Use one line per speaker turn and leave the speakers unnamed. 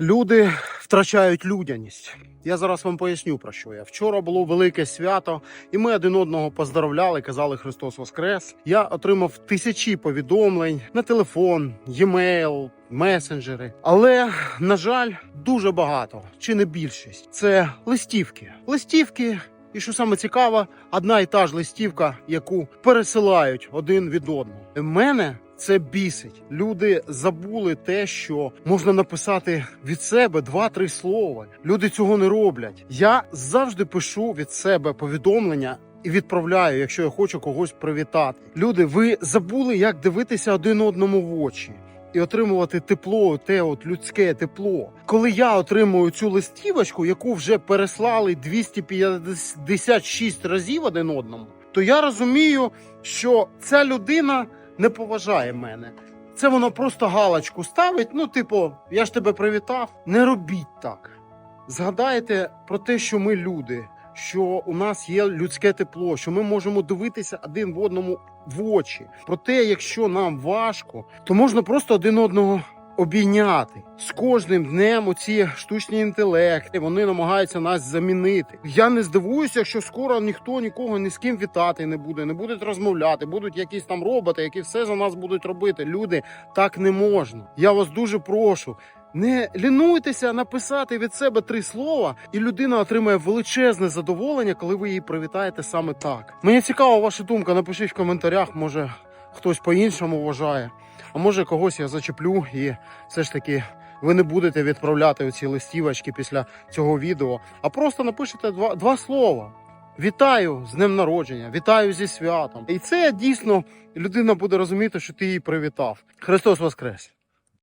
Люди втрачають людяність. Я зараз вам поясню про що я. Вчора було велике свято, і ми один одного поздравляли, казали Христос Воскрес. Я отримав тисячі повідомлень на телефон, e-mail, месенджери. Але, на жаль, дуже багато, чи не більшість. Це листівки. Листівки. І що саме цікаво, одна і та ж листівка, яку пересилають один від одного. Мене це бісить. Люди забули те, що можна написати від себе два-три слова. Люди цього не роблять. Я завжди пишу від себе повідомлення. І відправляю, якщо я хочу когось привітати. Люди, ви забули, як дивитися один одному в очі і отримувати тепло, те от людське тепло. Коли я отримую цю листівочку, яку вже переслали 256 разів один одному, то я розумію, що ця людина не поважає мене. Це воно просто галочку ставить. Ну, типу, я ж тебе привітав. Не робіть так. Згадайте про те, що ми люди, що у нас є людське тепло, що ми можемо дивитися один в одному в очі. Про те, якщо нам важко, то можна просто один одного обійняти. З кожним днем оці штучні інтелекти вони намагаються нас замінити. Я не здивуюся, якщо скоро ніхто нікого ні з ким вітати не буде, не будуть розмовляти, будуть якісь там роботи, які все за нас будуть робити. Люди так не можна. Я вас дуже прошу. Не лінуйтеся написати від себе три слова, і людина отримає величезне задоволення, коли ви її привітаєте саме так. Мені цікава ваша думка. Напишіть в коментарях, може хтось по-іншому вважає, а може когось я зачеплю, і все ж таки ви не будете відправляти оці листівочки після цього відео, а просто напишете два, два слова. Вітаю з днем народження, вітаю зі святом. І це дійсно людина буде розуміти, що ти її привітав. Христос Воскрес!